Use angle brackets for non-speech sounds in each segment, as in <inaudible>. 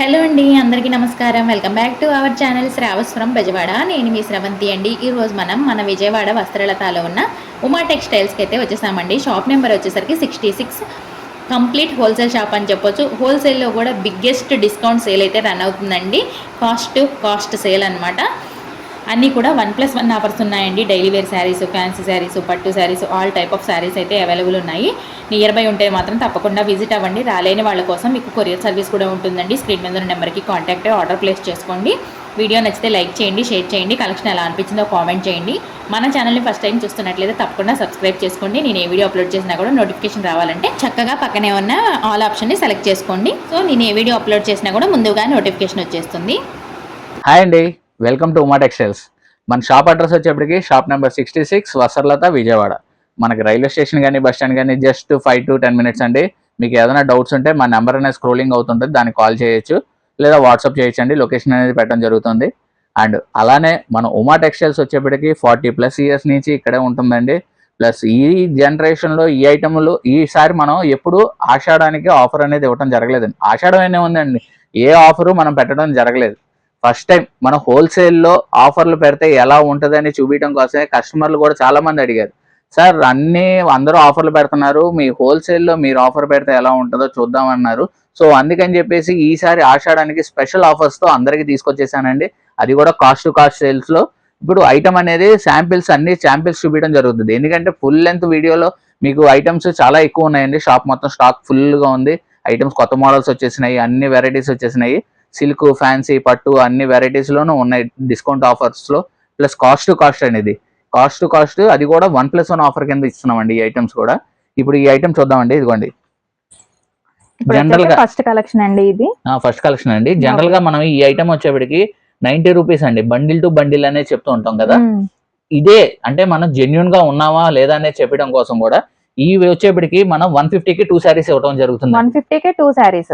Hello అండి అందరికీ నమస్కారం. Welcome back to our channel Sravaswaram Bezawada. నేను మీ స్రవంతి అండి. ఈరోజు మనం మన విజయవాడ వస్త్రలతాలో ఉన్న ఉమా టెక్స్టైల్స్కి అయితే వచ్చేసామండి. షాప్ నెంబర్ వచ్చేసరికి sixty six. Complete wholesale shop అని చెప్పొచ్చు. హోల్సేల్లో కూడా బిగ్గెస్ట్ డిస్కౌంట్ సేల్ అయితే రన్ అవుతుందండి. కాస్ట్ టు కాస్ట్ సేల్ అనమాట అన్నీ కూడా వన్ ప్లస్ వన్ ఆఫర్స్ ఉన్నాయండి. Daily wear sarees fancy sarees పట్టు sarees all type of sarees అయితే అవైలబుల్ ఉన్నాయి. నియర్ బై ఉంటే మాత్రం తప్పకుండా విజిట్ అవ్వండి. రాలేని వాళ్ళ కోసం మీకు కొరియర్ సర్వీస్ కూడా ఉంటుందండి. స్క్రీన్ మీద ఉన్న నెంబర్కి కాంటాక్ట్ ఆర్డర్ ప్లేస్ చేసుకోండి. వీడియో నచ్చితే లైక్ చేయండి షేర్ చేయండి. కలెక్షన్ ఎలా అనిపించిందో కామెంట్ చేయండి. మన ఛానల్ని ఫస్ట్ టైం చూస్తున్నట్లయితే తప్పకుండా సబ్స్క్రైబ్ చేసుకోండి నేను ఏ వీడియో అప్లోడ్ చేసినా కూడా నోటిఫికేషన్ రావాలంటే చక్కగా పక్కనే ఉన్న ఆల్ ఆప్షన్ని సెలెక్ట్ చేసుకోండి. సో నేను ఏ వీడియో అప్లోడ్ చేసినా కూడా ముందుగా నోటిఫికేషన్ వచ్చేస్తుంది. హాయ్ అండి. వెల్కమ్ టు ఉమా టెక్స్టైల్స్ మన షాప్ అడ్రస్ వచ్చేప్పటికి షాప్ నెంబర్ సిక్స్టీ సిక్స్ వసర్లత విజయవాడ మనకి రైల్వే స్టేషన్ కానీ బస్ స్టాండ్ కానీ just five to ten minutes అండి. మీకు ఏదైనా డౌట్స్ ఉంటే మా నెంబర్ అనేది స్క్రోలింగ్ అవుతుంటుంది. దానికి కాల్ చేయొచ్చు. లేదా వాట్సాప్ చేయొచ్చు అండి. లొకేషన్ అనేది పెట్టడం జరుగుతుంది. అండ్ అలానే మన ఉమా టెక్స్టైల్స్ వచ్చేప్పటికి ఫార్టీ ప్లస్ ఇయర్స్ నుంచి ఇక్కడే ఉంటుందండి. ప్లస్ ఈ జనరేషన్లో ఈ ఐటెంలు ఈసారి మనం ఎప్పుడు ఆషాఢానికి ఆఫర్ అనేది ఇవ్వడం జరగలేదండి. ఆషాఢం అనే ఉందండి. ఏ ఆఫరు మనం పెట్టడం జరగలేదు. ఫస్ట్ టైం మన హోల్సేల్లో ఆఫర్లు పెడితే ఎలా ఉంటుందని చూపించడం కోసమే కస్టమర్లు కూడా చాలా మంది అడిగారు. సార్ అన్నీ అందరూ ఆఫర్లు పెడుతున్నారు. మీ హోల్సేల్లో మీరు ఆఫర్ పెడితే ఎలా ఉంటుందో చూద్దామన్నారు సో అందుకని చెప్పేసి ఈసారి ఆషాఢానికి స్పెషల్ ఆఫర్స్తో అందరికీ తీసుకొచ్చేసానండి. అది కూడా కాస్ట్ టు కాస్ట్ సేల్స్లో ఇప్పుడు ఐటమ్ అనేది శాంపిల్స్ అన్ని శాంపిల్స్ చూపించడం జరుగుతుంది. ఎందుకంటే ఫుల్ లెంత్ వీడియోలో మీకు ఐటమ్స్ చాలా ఎక్కువ ఉన్నాయండి. షాప్ మొత్తం స్టాక్ ఫుల్గా ఉంది. ఐటమ్స్ కొత్త మోడల్స్ వచ్చేసినాయి. అన్ని వెరైటీస్ వచ్చేసినాయి. సిల్క్ ఫ్యాన్సీ పట్టు అన్ని వెరైటీస్ లోనూ ఉన్నాయి డిస్కౌంట్ ఆఫర్స్లో. ప్లస్ కాస్ట్ టు కాస్ట్ అనేది. కాస్ట్ టు కాస్ట్ అది కూడా వన్ ప్లస్ వన్ ఆఫర్ కింద ఇస్తున్నామండి ఈ ఐటమ్స్ కూడా. ఇప్పుడు ఈ ఐటమ్ చూద్దామండి ఇదిగోండి. జనరల్గా ఫస్ట్ కలెక్షన్ అండి ఇది. ఫస్ట్ కలెక్షన్ అండి. జనరల్గా మనం ఈ ఐటమ్ వచ్చేప్పటికి నైన్టీ రూపీస్ అండి. బండిల్ టు బండిల్ అనేది చెప్తూ ఉంటాం కదా. మ్మ్. ఇదే అంటే మనం జెన్యున్గా ఉన్నావా లేదా అనేది చెప్పడం కోసం కూడా ఈ వచ్చేప్పటికి మనం వన్కి టూ శారీస్ ఇవ్వడం జరుగుతుంది. వన్ ఫిఫ్టీ కే two sarees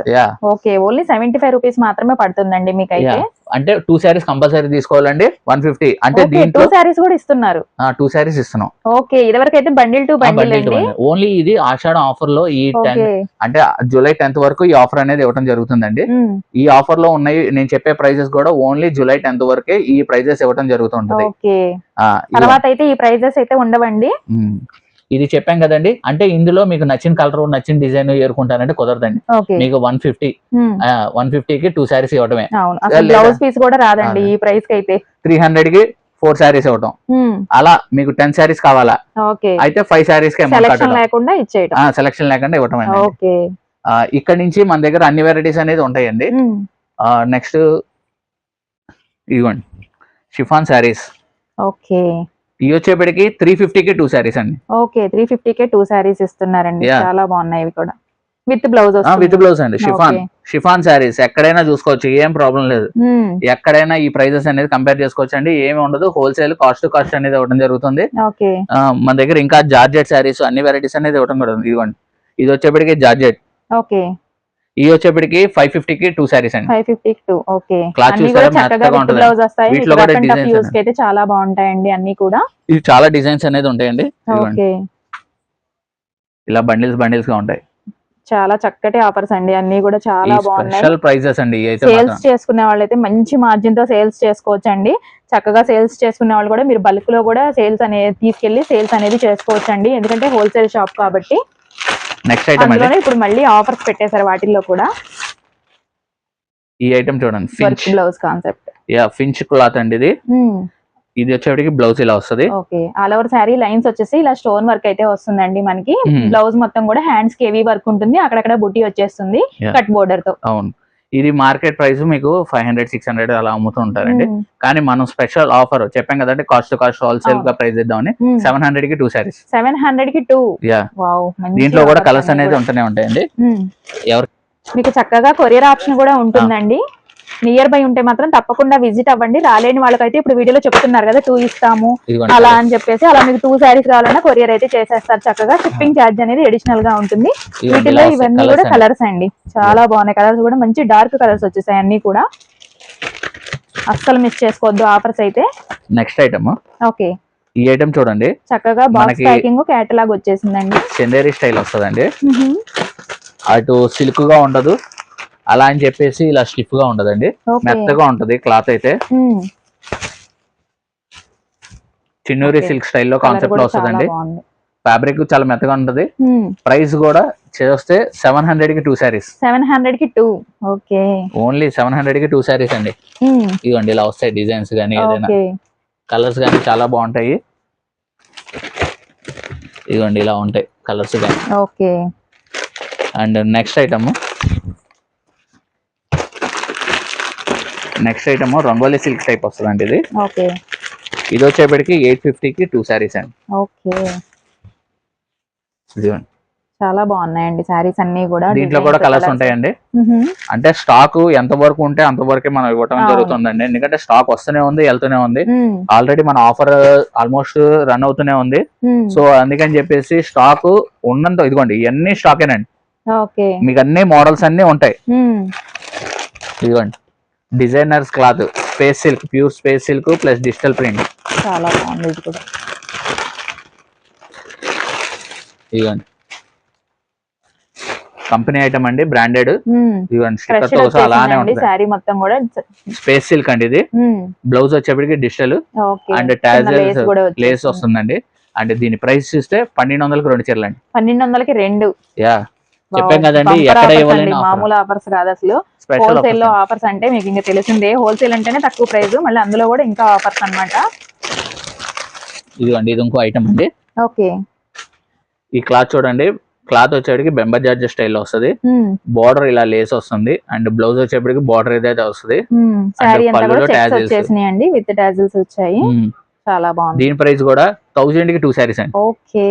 okay only seventy five rupees మాత్రమే పడుతుందండి మీకు అయితే అంటే టూ శారీస్ కంపల్సరీ తీసుకోవాలండి వన్ ఫిఫ్టీ. అంటే టూ శారీస్ కూడా ఇస్తున్నారు. టూ శారీస్ ఇస్తున్నాం. ఓకే ఇదివరకు అయితే బండిల్ టు బండిల్ ఓన్లీ ఇది ఆషాఢం ఆఫర్లో ఈ టెన్ అంటే జూలై టెన్త్ వరకు ఈ ఆఫర్ అనేది ఇవ్వడం జరుగుతుందండి. ఈ ఆఫర్లో ఉన్నాయి నేను చెప్పే ప్రైజెస్ కూడా ఓన్లీ జూలై టెన్త్ వరకే ఈ ప్రైజెస్ ఇవ్వడం జరుగుతుంటది ఇది- తర్వాత అయితే ఈ ప్రైజెస్ అయితే ఉండవండి. ఇది చెప్పాం కదండి. అంటే ఇందులో మీకు నచ్చిన కలర్ నచ్చిన డిజైన్ ఏరుకుంటానంటే కుదరదండి. మీకు వన్ ఫిఫ్టీ. వన్కి టూ శారీస్ ఇవ్వడమే లేదా- బ్లౌజ్ పీస్ కూడా రాదండి రాదు. ఈ ప్రైస్కి అయితే త్రీ హండ్రెడ్కి ఫోర్ శారీస్ ఇవ్వటం. అలా మీకు టెన్ శారీస్ కావాలా? అయితే ఫైవ్ శారీస్ లేకుండా ఇచ్చేయటం. సెలక్షన్ లేకుండా ఇవ్వటం ఇక్కడ నుంచి మన దగ్గర అన్ని వెరైటీస్ అనేది ఉంటాయండి. నెక్స్ట్ ఇవ్వండి షిఫాన్ శారీస్. ఓకే. ఇవి వచ్చేప్పటికి త్రీ ఫిఫ్టీకి టూ శారీస్ అండి. ఓకే త్రీ ఫిఫ్టీ కే టూ శారీస్ ఇస్తున్నారండి. చాలా బాగున్నాయి ఇవి కూడా. విత్ బ్లౌజ్ విత్ బ్లౌజ్ అండి. షిఫాన్. షిఫాన్ శారీస్ ఎక్కడైనా చూసుకోవచ్చు ఏం ప్రాబ్లం లేదు. ఎక్కడైనా ఈ ప్రైజెస్ అనేది కంపేర్ చేసుకోవచ్చు అండి ఏమి ఉండదు. హోల్సేల్ కాస్ట్ కాస్ట్ అనేది ఇవ్వడం జరుగుతుంది. ఆ, మన దగ్గర ఇంకా జార్జెట్ శారీస్ అన్ని వెరైటీస్ అనేది ఇవ్వడం కూడా. ఇదిగోండి. ఇది వచ్చేప్పటికి జార్జెట్. ఓకే ఇవి వచ్చేప్పటికి ఫైవ్ ఫిఫ్టీకి టూ శారీస్ అండి. ఫైవ్ ఫిఫ్టీ టూ ఓకే ఉంటుంది. బ్లౌజ్ వస్తాయి. వీటిలో కూడా. కి అయితే చాలా బాగుంటాయండి అన్ని కూడా. ఇవి చాలా డిజైన్స్ అనేది ఉంటాయండి. ఓకే ఇలా బండిల్స్ బండిల్స్గా ఉంటాయి. చాలా చక్కటి ఆఫర్స్ అండి. అన్ని కూడా చాలా బాగున్నాయి. ప్రైజెస్ అండి. సేల్స్. చేసుకునే వాళ్ళైతే మంచి మార్జిన్తో సేల్స్ చేసుకోవచ్చు అండి చక్కగా సేల్స్ చేసుకునే వాళ్ళు కూడా మీరు బల్క్లో కూడా సేల్స్ అనేది తీసుకెళ్ళి సేల్స్ అనేది చేసుకోవచ్చు అండి ఎందుకంటే హోల్సేల్ షాప్ కాబట్టి. నెక్స్ట్ ఐటమ్ అందులోనే ఇప్పుడు మళ్ళీ ఆఫర్స్ పెట్టేశారు వాటిల్లో కూడా. ఈ ఐటమ్ చూడండి. Pinch blouse concept yeah pinch cloth అండి ఇది. ఇది వచ్చేప్పటికి బ్లౌజ్ ఇలా వస్తది. Okay all over saree lines వచ్చేసి ఇలా స్టోన్ వర్క్ అయితే వస్తుందండి మనకి. Hmm. బ్లౌజ్ మొత్తం కూడా హ్యాండ్స్ హెవీ వర్క్ ఉంటుంది. అక్కడక్కడ బుట్టి వచ్చేస్తుంది. కట్ బోర్డర్తో. అవును. ఇది మార్కెట్ ప్రైస్ మీకు ఫైవ్ హండ్రెడ్ సిక్స్ హండ్రెడ్ అలా అమ్ముతూ ఉంటారండి. కానీ మనం స్పెషల్ ఆఫర్ చెప్పాం కదండి కాస్ట్ టు కాస్ట్ హోల్సేల్గా ప్రైస్ ఇద్దామని. సెవెన్ హండ్రెడ్కి టూ శారీస్. సెవెన్ హండ్రెడ్కి టూ. యా. దీంట్లో కూడా కలర్స్ అనేది ఉంటూనే ఉంటాయండి. ఎవరు మీకు చక్కగా కొరియర్ ఆప్షన్ కూడా ఉంటుందండి. నియర్ బై ఉంటే మాత్రం తప్పకుండా విజిట్ అవ్వండి. రాలేని వాళ్ళకైతే ఇప్పుడు వీడియోలో చెప్తున్నారు కదా టూ ఇస్తాము అలా. అని చెప్పేసి. అలా మీకు టూ శారీస్ కావాలన్నా కొరియర్ అయితే చేసేస్తారు చక్కగా. షిప్పింగ్ ఛార్జ్ అనేది అడిషనల్గా ఉంటుంది. వీటిలో ఇవన్నీ కూడా. కలర్స్ అండి. చాలా బాగున్నాయి. కలర్స్ కూడా మంచి డార్క్ కలర్స్ వచ్చేసాయి అన్ని కూడా. అస్సలు మిస్ చేసుకోవద్దు ఆఫర్స్ అయితే. నెక్స్ట్ ఐటమ్ ఓకే ఈ ఐటమ్ చూడండి. చక్కగా బాక్స్ ప్యాకింగ్ కేటలాగ్ వచ్చేసిందండి. చందేరి స్టైల్ వస్తుందండి. అటు సిల్క్గా ఉండదు. అలా అని చెప్పేసి ఇలా స్టిఫ్గా ఉండదండి. మెత్తగా ఉంటది క్లాత్ అయితే. చిన్నూరి. సిల్క్ స్టైల్లో కాన్సెప్ట్లో వస్తుందండి. ఫ్యాబ్రిక్ చాలా మెత్తగా ఉంటది. ప్రైస్ కూడా చేస్తే సెవెన్ హండ్రెడ్కి టూ శారీస్ సెవెన్ హండ్రెడ్కి టూ ఓకే ఓన్లీ సెవెన్ హండ్రెడ్కి టూ శారీస్ అండి. ఇదిగోండి ఇలా వస్తాయి డిజైన్స్ కానీ ఏదైనా. కలర్స్ కానీ చాలా బాగుంటాయి. ఇదిగోండి ఇలా ఉంటాయి కలర్స్ కానీ. Okay and next item next item rangoli silk type వస్తుందండి ఇది. ఓకే. ఇది వచ్చేప్పటికి ఎయిట్ ఫిఫ్టీకి టూ శారీస్ అండి. ఓకే. ఇదిగోండి. చాలా బాగున్నాయండి శారీస్ అన్ని కూడా. దీంట్లో కూడా కలర్స్. ఉంటాయండి. అంటే స్టాక్ ఎంత వరకు ఉంటే అంత వరకే మనం ఇవ్వటం. జరుగుతుందండి. ఎందుకంటే స్టాక్ వస్తూనే ఉంది వెళ్తూనే ఉంది. ఆల్రెడీ మన ఆఫర్ ఆల్మోస్ట్ రన్ అవుతూనే ఉంది. సో అందుకని చెప్పేసి స్టాక్ ఉన్నంత ఇదిగోండి ఇవన్నీ స్టాకేనండి మీకు అన్ని మోడల్స్ అన్ని ఉంటాయి. ఇదిగోండి. Designers cloth space silk pure space silk plus digital print. చాలా బాగుంది ఇది కూడా. ఇదిగోండి. కంపెనీ ఐటమ్ అండి బ్రాండెడ్. ఇదిగోండి స్టిక్కర్తో అలానే ఉంటుంది. శారీ మొత్తం కూడా స్పేస్ సిల్క్ అండి ఇది. బ్లౌజ్ వచ్చేప్పటికి డిజిటల్. And tassels lace. వస్తుందండి. అండ్ దీని ప్రైస్ చూస్తే పన్నెండు వందలకు రెండు చీరలు అండి పన్నెండు వందలకి రెండు. యా. చెప్పాం కదండి ఎక్కడ మామూలు ఆఫర్స్ కాదు అసలు. హోల్సేల్లో ఆఫర్స్ అంటే మీకు ఇంకా తెలిసిందే హోల్సేల్ అంటేనే తక్కువ ప్రైస్ మళ్ళీ అందులో కూడా ఇంకా ఆఫర్స్ అన్నమాట. ఇదిగోండి ఇది ఇంకో ఐటమ్ అండి. ఓకే ఈ క్లాత్ చూడండి క్లాత్ వచ్చేటికి బెంబర్ జార్జ్ స్టైల్లో వస్తుంది. బార్డర్ ఇలా లేస్ వస్తుంది అండ్ బ్లౌజ్ వచ్చేప్పటికి బార్డర్ ఏదైతే వస్తుంది. మ్, శారీ అంతా పళ్ళులో కూడా చెక్స్ tassels. వచ్చేసినాయి అండి విత్ టాజిల్స్ వచ్చాయి. మ్మ్. చాలా బాగుంది. దీని ప్రైస్ కూడా థౌజండ్కి టూ శారీస్ అండి. ఓకే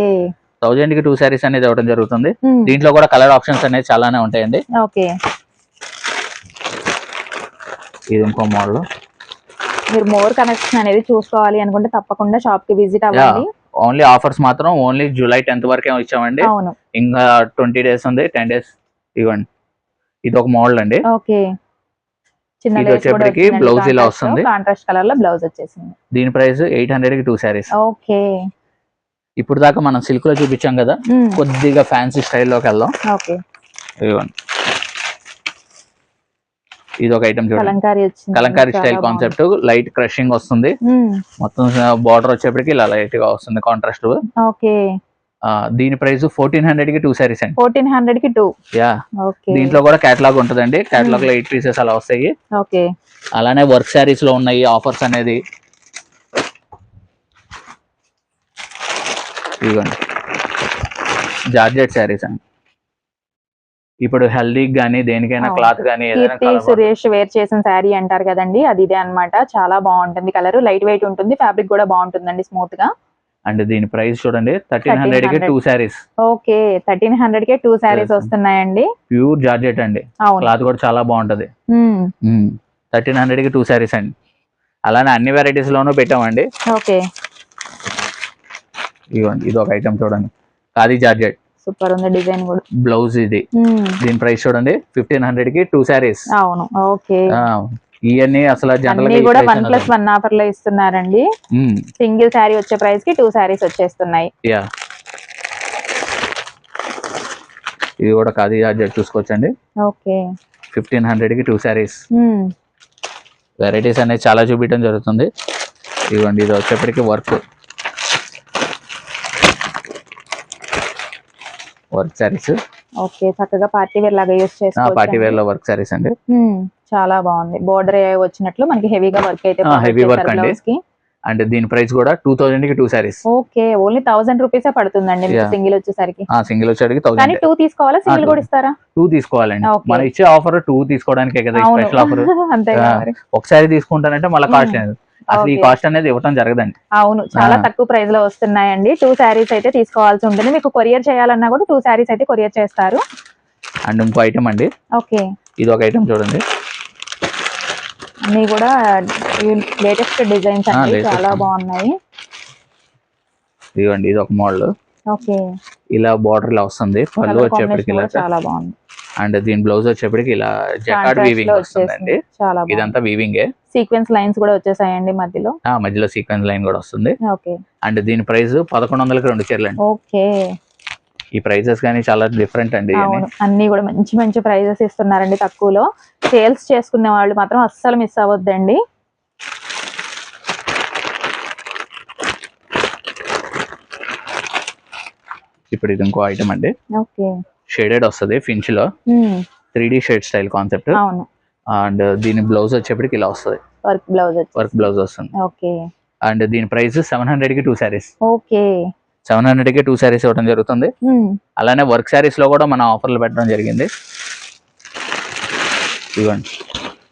థౌజండ్కి టూ శారీస్ అనేది ఇవ్వడం జరుగుతుంది. దీంట్లో కూడా కలర్ ఆప్షన్స్ అనేది చాలానే ఉంటాయండి. ఓకే. ఇది ఇంకో మోడల్. మీరు మోర్ కనెక్షన్ అనేది చూసుకోవాలి అనుకుంటే తప్పకుండా షాప్కి విజిట్ అవ్వండి. ఓన్లీ ఆఫర్స్ మాత్రం ఓన్లీ జూలై టెన్త్ వరకే ఇచ్చామండి. ఇంకా ట్వంటీ డేస్ ఉంది టెన్ డేస్ ఇవ్వండి. ఇది ఒక మోడల్ అండి. ఓకే. ఇది వచ్చేప్పటికి blouse ఇలా వస్తుంది. కాంట్రాస్ట్ కలర్లో బ్లౌజ్ వచ్చేసింది. దీని ప్రైస్ ఎయిట్ హండ్రెడ్కి టూ శారీస్ ఓకే. ఇప్పుడు దాకా మనం సిల్క్లో చూపించాం కదా కొద్దిగా ఫ్యాన్సీ స్టైల్లోకి వెళ్దాం. ఇదిగోండి ఇది ఒక ఐటమ్ చూడండి. Kalamkari style. Concept light crushing వస్తుంది. మొత్తం బార్డర్ వచ్చేప్పటికి ఇలా లైట్గా వస్తుంది కాంట్రాస్ట్. ఓకే. దీని ప్రైస్ ఫోర్టీన్ హండ్రెడ్కి టూ శారీస్ అండి. ఫోర్టీన్ హండ్రెడ్కి టూ. యా. దీంట్లో కూడా కేటలాగ్ ఉంటుందండి. కేటలాగ్లో ఎయిట్ పీసెస్ అలా వస్తాయి. అలానే వర్క్ శారీస్లో ఉన్నాయి ఆఫర్స్ అనేది ఇదిగోండి. జార్జెట్ శారీస్ అండి. ఇప్పుడు హెల్దీ గానీ దేనికైనా. క్లాత్ colour సురేష్ వేర్ చేసిన శారీ అంటారు కదండి అది ఇదే అన్నమాట. చాలా బాగుంటుంది. కలర్ లైట్ వెయిట్ ఉంటుంది ఫ్యాబ్రిక్ కూడా బాగుంటుందండి స్మూత్గా అండ్ దీని ప్రైస్ చూడండి థర్టీన్ హండ్రెడ్కి 1300. Two sarees. Okay thirteen hundred కే టూ శారీస్. వస్తున్నాయండి. ప్యూర్ జార్జెట్ అండి. క్లాత్ కూడా చాలా బాగుంటది. థర్టీన్ హండ్రెడ్కి టూ శారీస్ అండి. అలానే అన్ని varieties లోనూ పెట్టామండి. ఓకే. ఇదిగోండి ఇది ఒక ఐటమ్ చూడండి. ఖాదీ జార్జెట్. సూపర్ ఉంది డిజైన్ కూడా. బ్లౌజ్ ఇది. దీని ప్రైస్ చూడండి ఫిఫ్టీన్ హండ్రెడ్కి టూ శారీస్ అవును ఓకే. ఇవన్నీ అసలు జనరల్ కూడా వన్ ప్లస్ వన్ ఆఫర్లో ఇస్తున్నారండి. సింగిల్ శారీ వచ్చే ప్రైస్కి టూ శారీస్ వచ్చేస్తున్నాయి. యా ఇది కూడా ఖాదీ జార్జెట్ చూసుకోవచ్చండి. ఓకే. ఫిఫ్టీన్ హండ్రెడ్కి టూ శారీస్. వెరైటీస్ అనేది చాలా చూపించడం జరుగుతుంది. ఇదిగోండి ఇది వచ్చేప్పటికి వర్క్ వర్క్ శారీస్ ఓకే చక్కగా పార్టీ వేర్ లాగా యూస్ చేసుకోవచ్చు పార్టీ వేర్లో వర్క్ శారీస్ అండి. చాలా బాగుంది. బోర్డర్ వచ్చినట్లు మనకి హెవీగా వర్క్ అయితే ఆ, heavy work అండి. అండ్ దీని ప్రైస్ కూడా two థౌసండ్కి two sarees okay only thousand రూపీసే పడుతుందండి. సింగిల్ వచ్చేసరికి. ఆ సింగిల్ వచ్చేటికి కానీ థౌసండ్ టూ తీసుకోవాలా సింగిల్. కూడా ఇస్తారా? టూ తీసుకోవాలండి. మనం ఇచ్చే ఆఫర్ టూ తీసుకోవడానికే కదా స్పెషల్ ఆఫర్. <laughs> ఒకసారి తీసుకుంటానంటే మళ్ళీ కాస్ట్ లేదు. అసలు ఈ. కాస్ట్ అనేది ఇవ్వటం జరగదండి. అవును చాలా. తక్కువ ప్రైస్లో వస్తున్నాయండి. టూ శారీస్ అయితే తీసుకోవాల్సి ఉంటుంది. మీకు కొరియర్ చేయాలన్నా కూడా టూ శారీస్ అయితే కొరియర్ చేస్తారు. అండ్ ఇంకో ఐటమ్ అండి. ఓకే. ఇది ఒక ఐటమ్ చూడండి. అన్ని కూడా లేటెస్ట్ డిజైన్స్ అండి. చాలా బాగున్నాయి. ఇదిగోండి ఇది ఒక మోడల్ ఓకే. ఇలా బార్డర్ ఇలా వస్తుంది. పళ్ళు వచ్చేప్పటికి ఇలా చాలా బాగుంది. అండ్ దీని బ్లౌజ్ వచ్చేప్పటికి ఇలా జకార్డ్ Contrast వీవింగ్ వస్తుందండి. చాలా ఇదంతా వీవింగే సీక్వెన్స్ లైన్స్ కూడా వచ్చేసాయండి మధ్యలో? మధ్యలో సీక్వెన్స్ లైన్ కూడా వస్తుంది. ఓకే. అండ్ దీని ప్రైస్ పదకొండు వందలకి రెండు చీరలు అండి. ఓకే. ఈ ప్రైజెస్ కానీ చాలా డిఫరెంట్ అండి అన్ని కూడా మంచి మంచి ప్రైజెస్ ఇస్తున్నారండి తక్కువలో. సేల్స్ చేసుకునే వాళ్ళు మాత్రం అస్సలు మిస్ అవ్వద్దండి. ఇప్పుడు ఇది ఇంకో ఐటమ్ అండి. ఓకే. షేడెడ్ వస్తుంది ఫించ్లో. Three D shade style concept and దీని బ్లౌజ్ వచ్చేప్పటికి ఇలా వస్తుంది. వర్క్ బ్లౌజ్ వర్క్ బ్లౌజ్ వస్తుంది. ఓకే. అండ్ దీని ప్రైస్ సెవెన్ హండ్రెడ్కి టూ శారీస్ ఓకే. సెవెన్ హండ్రెడ్కి టూ శారీస్ ఇవ్వడం జరుగుతుంది. అలానే వర్క్ శారీస్లో కూడా మన ఆఫర్లు పెట్టడం జరిగింది. ఇవ్వండి.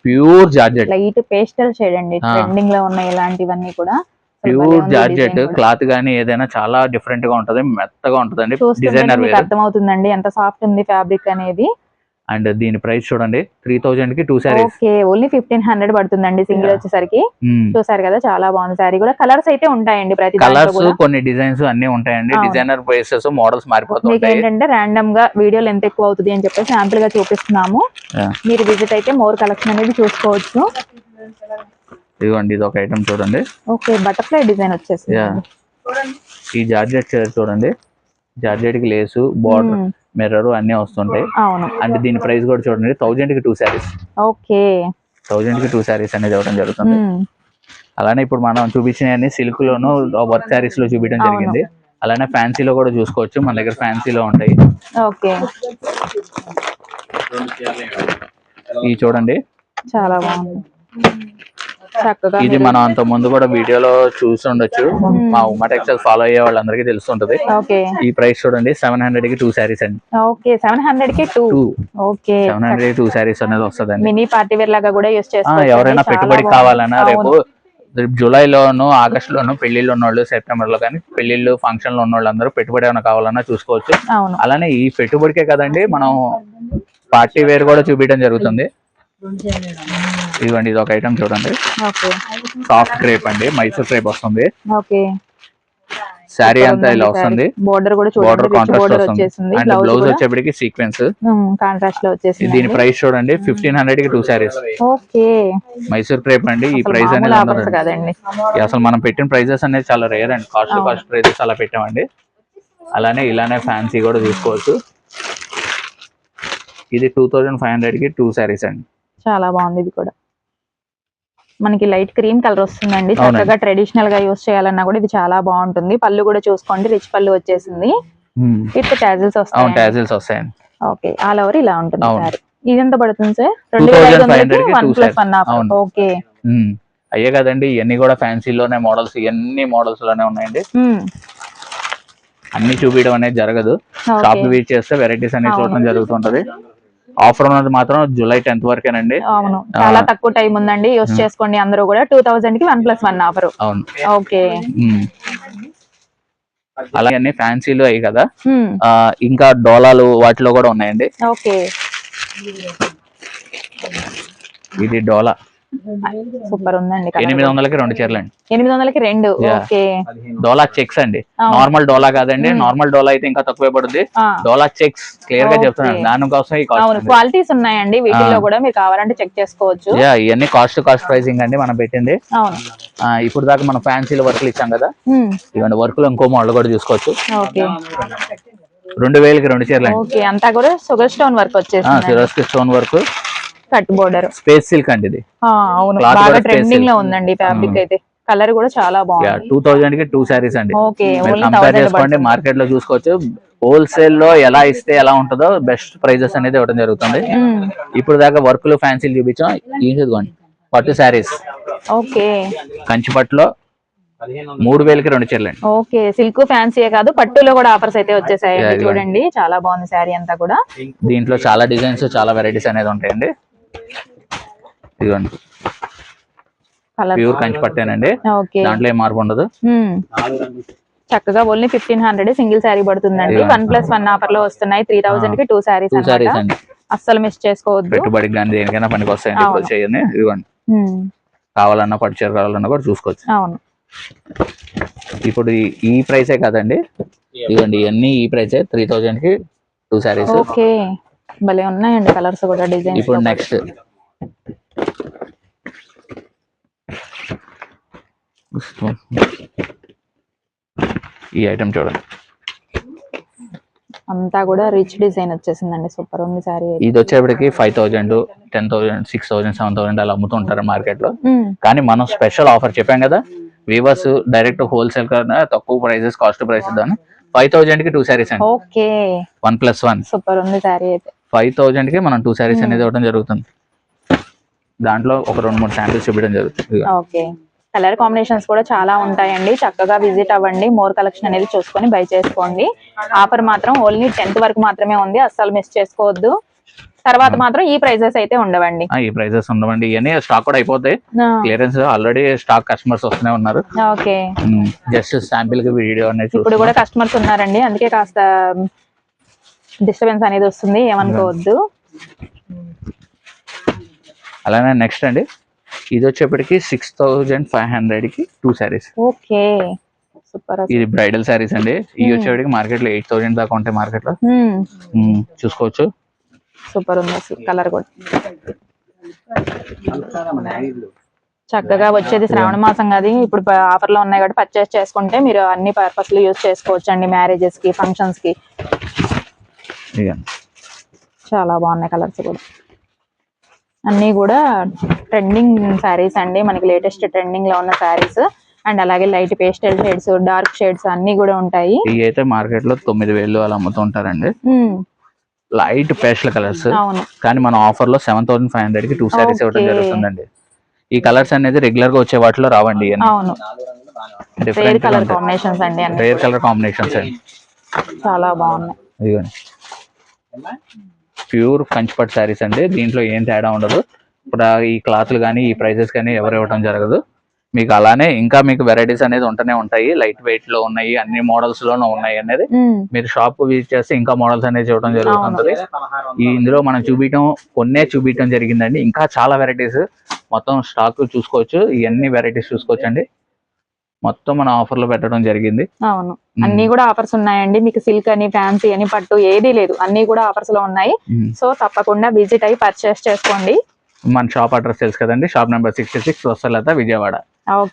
Pure georgette light pastel shade అండి. ట్రెండింగ్లో ఉన్న ఇలాంటివన్నీ కూడా. Pure georgette. క్లాత్ గానీ ఏదైనా చాలా డిఫరెంట్గా ఉంటది మెత్తగా ఉంటదండి. డిజైనర్ అర్థమవుతుందండి ఎంత సాఫ్ట్ ఉంది ఫ్యాబ్రిక్ అనేది. అండ్ దీని ప్రైస్ చూడండి త్రీ థౌజండ్కి two sarees okay only fifteen hundred పడుతుందండి సింగిల్. వచ్చేసరికి. చూసారు కదా చాలా బాగుంది సారీ కూడా. కలర్స్ అయితే ఉంటాయండి ప్రతి కలర్స్ కొన్ని డిజైన్స్ అన్ని ఉంటాయండి. డిజైనర్ బేసెస్ మోడల్స్ మీకు మారిపోతుంటాయి ఏంటంటే ర్యాండమ్గా వీడియోలు ఎంత ఎక్కువ అవుతుంది అని చెప్పేసి శాంపుల్గా చూపిస్తున్నాము. మీరు విజిట్ అయితే మోర్ కలెక్షన్ అనేది చూసుకోవచ్చు. ఇదిగోండి ఇది ఒక ఐటమ్ చూడండి. Okay butterfly design Yeah. ఈ జార్జెట్ చీర చూడండి. జార్జెట్కి లేసు బార్డర్. మిర్రర్ అన్ని వస్తుంటాయి. అవును. అండ్ దీని ప్రైస్ కూడా చూడండి థౌజండ్కి టూ శారీస్. ఓకే. థౌజండ్కి టూ శారీస్ అనేది ఇవ్వడం జరుగుతుంది. అలానే ఇప్పుడు మనం చూపించిన సిల్క్ లోను వర్క్ శారీస్లో చూపించడం. జరిగింది. అలానే ఫ్యాన్సీలో కూడా చూసుకోవచ్చు మన దగ్గర ఫ్యాన్సీలో ఉంటాయి. ఓకే. ఇవి చూడండి. చాలా బాగుంది. ఇది మనం అంత ముందు కూడా వీడియోలో చూసి ఉండొచ్చు. మా ఉమా టెక్స్టైల్ ఫాలో అయ్యే వాళ్ళందరికీ తెలుస్తుంటది ఓకే. ఈ ప్రైస్ చూడండి సెవెన్ హండ్రెడ్కి టూ శారీస్ అండి. ఓకే సెవెన్ హండ్రెడ్కి టూ. ఓకే. సెవెన్ హండ్రెడ్కి టూ శారీస్ అనేది వస్తుందండి. మినీ పార్టీ వేర్ లాగా కూడా యూస్ చేసుకోవచ్చు. ఎవరైనా బాగుంది. కావాలన్నా రేపు జూలైలోను ఆగస్ట్ లోను పెళ్ళిళ్ళు ఉన్నోళ్ళు సెప్టెంబర్లో కానీ పెళ్ళిళ్ళు ఫంక్షన్లు ఉన్నోళ్ళు అందరూ పెట్టుబడి ఏమైనా కావాలన్నా చూసుకోవచ్చు. అవును. అలానే ఈ పెట్టుబడికే కదండి మనం పార్టీ వేర్ కూడా చూపించడం జరుగుతుంది. ఇదిగోండి ఇది ఒక ఐటమ్ చూడండి సాఫ్ట్ క్రేప్ అండి మైసూర్ క్రేప్ వస్తుంది. శారీ అంతా ఇలా వస్తుంది. బోర్డర్ కూడా బార్డర్ కాంట్రాస్ట్ వస్తుంది. అండ్ బ్లౌజ్ వచ్చేప్పటికి సీక్వెన్స్ కాంట్రాస్ట్లో వచ్చేసింది దీని ప్రైస్ చూడండి ఫిఫ్టీన్ హండ్రెడ్కి two sarees okay. Mysore crepe అండి ఈ ప్రైస్ అనేది అసలు మనం పెట్టిన ప్రైజెస్ అనేది చాలా రేర్ అండి. కాస్ట్. కాస్ట్ ప్రైజెస్ అలా పెట్టామండి. అలానే ఇలానే ఫ్యాన్సీ కూడా చూసుకోవచ్చు ఇది టూ థౌజండ్ ఫైవ్ హండ్రెడ్కి టూ శారీస్ అండి. చాలా బాగుంది ఇది కూడా. మనకి లైట్ క్రీమ్ కలర్ వస్తుందండి. చక్కగా ట్రెడిషనల్గా యూస్ చేయాలన్నా కూడా ఇది చాలా బాగుంటుంది పళ్ళు కూడా చూసుకోండి రిచ్ పళ్ళు వచ్చేసింది విత్ టాజిల్స్ అవును వస్తాయి టాజిల్స్ వస్తాయండి ఓకే ఆల్ ఓవర్ ఇలా ఉంటుంది. సారీ ఇది ఎంత పడుతుంది సార్ రెండు వేల ఐదు 2500 వందలకి కి one two plus sets. One offer అవును. ఓకే ఉమ్. అయ్యే కదండి ఇవన్నీ కూడా ఫ్యాన్సీలోనే మోడల్స్ ఇవన్నీ మోడల్స్లోనే ఉన్నాయండి. అన్ని చూపించడం అనేది జరగదు. షాప్ విజిట్ చేస్తే వెరైటీస్ అనేది. చూడడం జరుగుతుంటది ఆఫర్ ఉన్నది మాత్రం జూలై టెన్త్ వరకేనండి. అవును. చాలా. తక్కువ టైం ఉందండి. యూస్ చేసుకోండి. అందరూ కూడా టూ థౌసండ్కి వన్ ప్లస్ వన్ ఆఫర్. అవును. ఓకే. అలాగే అన్ని ఫ్యాన్సీలు అయ్యి కదా. ఇంకా డోలాలు వాటిలో కూడా ఉన్నాయండి. ఓకే. ఇది డోలా. సూపర్ ఉందండి ఎనిమిది. వందలకి రెండు చీరలు అండి. ఎనిమిది వందలకి రెండు డోలా చెక్స్ అండి. నార్మల్ డోలా కాదండి నార్మల్ డోలా అయితే ఇంకా తక్కువే పడుద్ది. ఆ. డోలా చెక్స్ క్లియర్గా. చెప్తున్నాను దానికోసం ఈ క్వాలిటీస్ ఉన్నాయండి వీటిల్లో ఆ. కూడా మీరు కావాలంటే చెక్ చేసుకోవచ్చు. యా ఇవన్నీ కాస్ట్ కాస్ట్ ప్రైసింగ్ అండి మనం పెట్టింది. ఇప్పుడు దాకా మనం ఫ్యాన్సీల వర్క్లు ఇచ్చాం కదా. ఇవన్నీ వర్క్లు ఇంకో మోడల్ కూడా చూసుకోవచ్చు. ఓకే. రెండు వేలకి రెండు చీరలు అంతా కూడా షుగర్ స్టోన్ వర్క్ వచ్చేసింది Swarovski stone work cut border. Space silk అండి ఇది. అవును. బాగా ట్రెండింగ్లో. ఉందండి ఫ్యాబ్రిక్. అయితే. కలర్ కూడా చాలా బాగుంది. టూ థౌజండ్కి టూ శారీస్ అండి. కంపేర్ థౌసండ్ చేసుకోండి మార్కెట్లో చూసుకోవచ్చు. హోల్సేల్లో ఎలా ఇస్తే ఎలా ఉంటుందో బెస్ట్ ప్రైజెస్ అనేది ఇవ్వడం జరుగుతుంది. ఇప్పుడు దాకా వర్క్లు ఫ్యాన్సీలు చూపించాం. ఇదిగోండి పట్టు శారీస్ ఓకే. కంచి పట్టులో మూడు వేలకి రెండు చీరలు అండి. ఓకే సిల్క్ ఫ్యాన్సీ కాదు పట్టులో కూడా ఆఫర్స్ అయితే ఇదిగోండి. చూడండి చాలా బాగుంది శారీ అంతా కూడా. దీంట్లో చాలా డిజైన్స్ చాలా వెరైటీస్ అనేది ఉంటాయండి. ఇదిగోండి. ప్యూర్ కంచి పట్టేనండి దాంట్లో ఏం మార్పు ఉండదు. చక్కగా only fifteen hundred single saree పడుతుందండి. వన్ ప్లస్ వన్ ఆఫర్లో వస్తున్నాయి. త్రీ థౌసండ్కి టూ శారీస్ అస్సలు మిస్ చేసుకోవద్దు. పెట్టుబడికి కానీ దేనికైనా పనికి వస్తాయండి. చేయని ఇదిగోండి. కావాలన్నా పట్టు చీర కావాలన్నా కూడా చూసుకోవచ్చు. అవును. ఇప్పుడు ఈ- ఈ ప్రైసే కాదండి. ఇదిగోండి ఇవన్నీ ఈ ప్రైసే. త్రీ థౌజండ్కి టూ శారీస్. ఓకే. భలే ఉన్నాయండి కలర్స్ కూడా డిజైన్స్ ఇప్పుడు నెక్స్ట్. ఈ ఐటమ్ చూడండి. అంతా కూడా రిచ్ డిజైన్ వచ్చేసిందండి సూపర్ ఉంది సారీ ఇది వచ్చేప్పటికి five thousand ten thousand six thousand seven thousand అలా అమ్ముతుంటారు మార్కెట్లో కానీ మనం స్పెషల్ ఆఫర్ చెప్పాం కదా వీవర్స్ డైరెక్ట్ హోల్సేల్ కన్నా తక్కువ ప్రైసెస్ కాస్ట్ ప్రైస్ దాని ఫైవ్ థౌసండ్కి టూ సారీస్ అండి. Okay. One plus one. Super ఉంది సారీ అయితే. ఫైవ్ థౌసండ్కి మనం టూ సారీస్ Hmm. అనేది ఇవ్వడం జరుగుతుంది. దాంట్లో ఒక రెండు మూడు శాంపిల్స్ చూపించడం జరుగుతుంది. ఓకే. కలర్ కాంబినేషన్స్ కూడా చాలా ఉంటాయండి. చక్కగా విజిట్ అవ్వండి. మోర్ కలెక్షన్ అనేది చూసుకొని బై చేసుకోండి. ఆఫర్ మాత్రం ఓన్లీ టెన్త్ వరకు మాత్రమే ఉంది. అస్సలు మిస్ చేసుకోవద్దు. తర్వాత మాత్రం ఈ ప్రైజెస్ అయితే ఉండవండి. ఈ ప్రైసెస్ ఉండవండి. ఇవన్నీ స్టాక్ కూడా అయిపోతాయి. క్లియరెన్స్ ఆల్రెడీ స్టాక్ కస్టమర్స్ వస్తూనే ఉన్నారు. ఓకే. జస్ట్ శాంపిల్కి వీడియో అనేది ఇప్పుడు. కూడా కస్టమర్స్ ఉన్నారండి. అందుకే కాస్త డిస్టర్బెన్స్ అనేది వస్తుంది ఏమనుకోవద్దు. అలానే నెక్స్ట్ అండి. ఇది వచ్చేప్పటికి సిక్స్ థౌజండ్ ఫైవ్ హండ్రెడ్కి టూ సారీస్ ఓకే. సూపర్ ఇది బ్రైడల్ సారీస్ అండి. ఇవి వచ్చేప్పటికి మార్కెట్లో ఎయిట్ థౌసండ్ దాకా ఉంటాయి మార్కెట్లో మ్మ్. చూసుకోవచ్చు. సూపర్ ఉంది కలర్ కూడా. చక్కగా వచ్చేది శ్రావణ మాసం కాదు. ఇప్పుడు ఆఫర్లో ఉన్నాయి కాబట్టి పర్చేస్ చేసుకుంటే మీరు అన్ని పర్పస్లో యూజ్ చేసుకోవచ్చు అండి మ్యారేజెస్కి ఫంక్షన్స్కి. చాలా బాగున్నాయి కలర్స్ కూడా. అన్నీ కూడా ట్రెండింగ్ శారీస్ అండి. మనకి లేటెస్ట్ ట్రెండింగ్లో ఉన్న శారీస్. అండ్ అలాగే light pastel shades dark shades అన్ని కూడా ఉంటాయి. ఇవి అయితే మార్కెట్లో తొమ్మిది వేలు అలా అమ్ముతుంటారండి. Light pastel colours. అవును. కానీ మనం ఆఫర్లో సెవెన్ థౌసండ్ ఫైవ్ హండ్రెడ్కి టూ సారీస్ ఇవ్వడం. జరుగుతుందండి. ఈ కలర్స్ అనేది రెగ్యులర్గా వచ్చే వాటిలో రావండి. అవును. రేర్ కలర్ కాంబినేషన్స్ అండి రేర్ కలర్ కాంబినేషన్స్ అండి. చాలా బాగున్నాయి. ప్యూర్ కంచిపట్ శారీస్ అండి. దీంట్లో ఏం తేడా ఉండదు. ఇప్పుడు ఈ క్లాత్లు కానీ ఈ ప్రైజెస్ కానీ ఎవరు ఇవ్వడం జరగదు. మీకు అలానే ఇంకా మీకు వెరైటీస్ అనేది ఉంటూనే ఉంటాయి. లైట్ వెయిట్లో ఉన్నాయి అన్ని మోడల్స్ లోనూ ఉన్నాయి అనేది. మీరు షాప్ విజిట్ చేస్తే ఇంకా మోడల్స్ అనేది చూడడం జరుగుతుంటది ఈ ఇందులో మనం చూపించడం కొన్నే చూపించడం జరిగిందండి. ఇంకా చాలా వెరైటీస్. మొత్తం స్టాక్ చూసుకోవచ్చు. ఇవన్నీ వెరైటీస్ చూసుకోవచ్చు అండి మొత్తం మన ఆఫర్లో పెట్టడం జరిగింది. అవును. అన్ని కూడా ఆఫర్స్ ఉన్నాయండి. మీకు సిల్క్ అని ఫ్యాన్సీ అని పట్టు ఏదీ లేదు. అన్ని కూడా ఆఫర్స్లో ఉన్నాయి. సో తప్పకుండా విజిట్ అయ్యి పర్చేస్ చేసుకోండి. మన షాప్ అడ్రస్ తెలుసు కదండి? Shop number sixty six Vasalatha Vijayawada.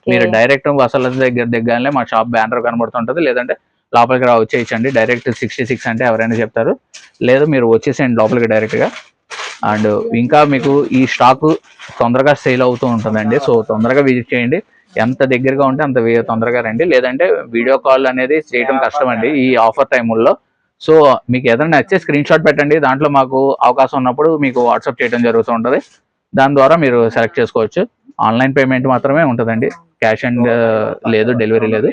మీరు డైరెక్ట్ వసలత దగ్గర దగ్గరనే మా షాప్ బ్యానర్ కనబడుతుంటది. లేదంటే లోపలికి రా వచ్చేయచ్చండి డైరెక్ట్ సిక్స్టీ సిక్స్ అంటే ఎవరైనా చెప్తారు. లేదు మీరు వచ్చేసేయండి లోపలికి డైరెక్ట్గా. అండ్ ఇంకా మీకు ఈ స్టాక్ తొందరగా సేల్ అవుతూ ఉంటుందండి. సో తొందరగా విజిట్ చేయండి. ఎంత దగ్గరగా ఉంటే అంత తొందరగా రండి. లేదంటే వీడియో కాల్ అనేది చేయడం కష్టం అండి ఈ ఆఫర్ టైముల్లో. సో మీకు ఏదైనా నచ్చే స్క్రీన్ షాట్ పెట్టండి. దాంట్లో మాకు అవకాశం ఉన్నప్పుడు మీకు వాట్సాప్ చేయడం జరుగుతూ ఉంటుంది. దాని ద్వారా మీరు సెలెక్ట్ చేసుకోవచ్చు. ఆన్లైన్ పేమెంట్ మాత్రమే ఉంటుందండి. క్యాష్ అండ్ లేదు డెలివరీ లేదు.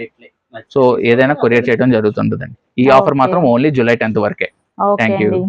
సో ఏదైనా కొరియర్ చేయడం జరుగుతుంటుందండి. ఈ ఆఫర్. మాత్రం ఓన్లీ జూలై టెన్త్ వరకే. You. అండి.